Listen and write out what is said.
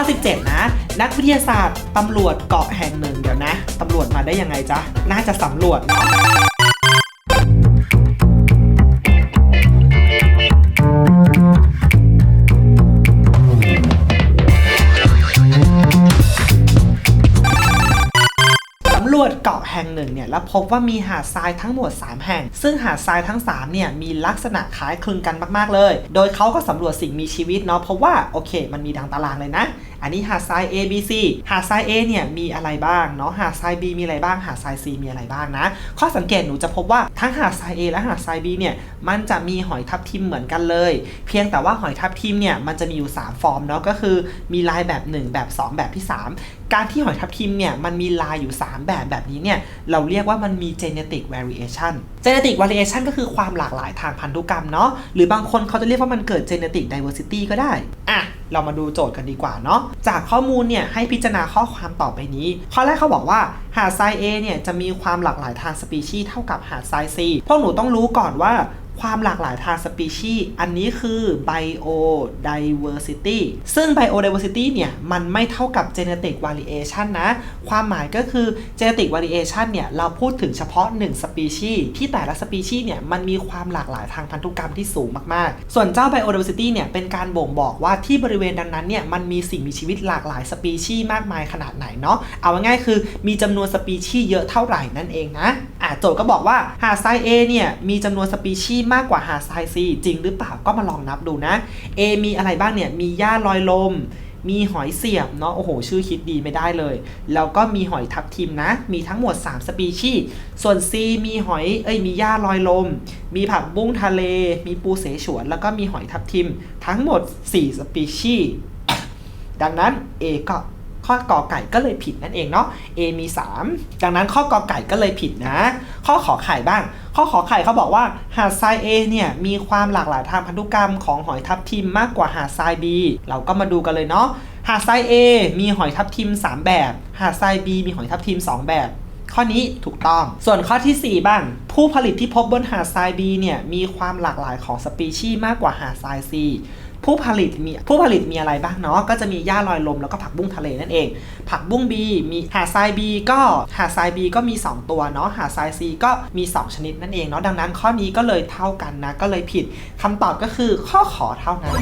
ข้อ17 นะ นักวิทยาศาสตร์ตำรวจเกาะแห่งหนึ่งเดี๋ยวนะตำรวจมาได้ยังไงจ๊ะ น่าจะสำรวจเนาะสำรวจเกาะแห่งหนึ่งเนี่ยแล้วพบว่ามีหาดทรายทั้งหมด 3 แห่ง ซึ่งหาดทรายทั้ง 3 เนี่ยมีลักษณะคล้ายคลึงกันมากๆเลย โดยเขาก็สำรวจสิ่งมีชีวิตเนาะเพราะว่าโอเค มันมีดังตารางเลยนะ อันนี้หาดทราย A B C หาดทราย A เนี่ยมีอะไรบ้างเนาะหาดทราย B มีอะไรบ้าง หาดทราย C มีอะไรบ้างนะ ข้อสังเกตหนูจะพบว่าทั้งหาดทราย A และหาดทราย B เนี่ยมันจะมีหอยทับทิมเหมือนกันเลย เพียงแต่ว่าหอยทับทิมเนี่ยมันจะมีอยู่ 3 ฟอร์มเนาะก็คือมีลายแบบ 1 แบบ 2 แบบที่ 3 การที่หอยทับทิมเนี่ยมันมีลายอยู่ 3 แบบแบบนี้เนี่ยเราเรียกว่ามันมี genetic variation genetic variation ก็คือความหลากหลายทางพันธุกรรมเนาะหรือบางคนเขาจะเรียกว่ามันเกิด genetic diversity ก็ได้อะเรามาดูโจทย์กันดีกว่าเนาะจากข้อมูลเนี่ยให้พิจารณาข้อความต่อไปนี้ ข้อแรกเขาบอกว่าหาดทราย A เนี่ยจะมีความหลากหลายทางสปีชีส์เท่ากับหาดทราย C พวกหนูต้องรู้ก่อนว่า ความหลากหลายทางสปีชีส์อันนี้คือ biodiversity ซึ่ง biodiversity เนี่ยมันไม่เท่ากับ genetic variation นะ ความหมายก็คือ genetic variation เนี่ยเราพูดถึงเฉพาะ 1 สปีชีส์ที่แต่ละสปีชีส์เนี่ยมันมีความหลากหลายทางพันธุกรรมที่สูงมากๆ ส่วนเจ้า biodiversity เนี่ยเป็นการบ่งบอกว่าที่บริเวณดังนั้นเนี่ยมันมีสิ่งมีชีวิตหลากหลายสปีชีส์มากมายขนาดไหนเนาะเอาง่ายๆคือมีจำนวนสปีชีส์เยอะเท่าไหร่นั่นเองนะอะโจทย์ก็บอกว่าหาดทราย A เนี่ยมีจำนวนสปีชีส์มากกว่าหาดทราย C จริงหรือเปล่าก็มาลองนับดูนะ A มีอะไรบ้างเนี่ย มีหญ้าลอยลม มีหอยเสียบเนาะ โอ้โห ชื่อคิดดีไม่ได้เลย แล้วก็มีหอยทับทิมนะ มีทั้งหมด 3 สปีชีส์ ส่วน C มีหอย เอ้ย มีหญ้าลอยลม มีผักบุ้งทะเล มีปูเสฉวน แล้วก็มีหอยทับทิม ทั้งหมด 4 สปีชีส์ ดังนั้น A ก็ข้อกอไก่ก็เลยผิดนั่นเองเนาะ A มี 3 ดังนั้นข้อกอไก่ก็เลยผิดนะ ข้อขอไข่บ้าง ข้อขอไข่เขาบอกว่าหาดทราย A เนี่ยมีความหลากหลายทางพันธุกรรมของหอยทับทิมมากกว่าหาดทราย B เราก็มาดูกันเลยเนาะหาดทราย A มีหอยทับทิม 3 แบบ หาดทราย B มีหอยทับทิม 2 แบบ ข้อนี้ถูกต้อง ส่วนข้อที่ 4 บ้าง ผู้ผลิตที่พบบนหาดทราย B เนี่ยมีความหลากหลายของสปีชีส์มากกว่าหาดทราย C ผู้ผลิตมีผู้ผลิตมีอะไรบ้างเนาะก็จะมีหญ้าลอยลมแล้วก็ผักบุ้งทะเลนั่นเอง ผักบุ้งบีมีหาดทรายบีก็หาดทรายบีก็มี 2 ตัวเนาะหาดทรายซีก็มี 2 ชนิดนั่นเองเนาะดังนั้นข้อนี้ก็เลยเท่ากันนะ ก็เลยผิดคำตอบก็คือข้อขอเท่านั้น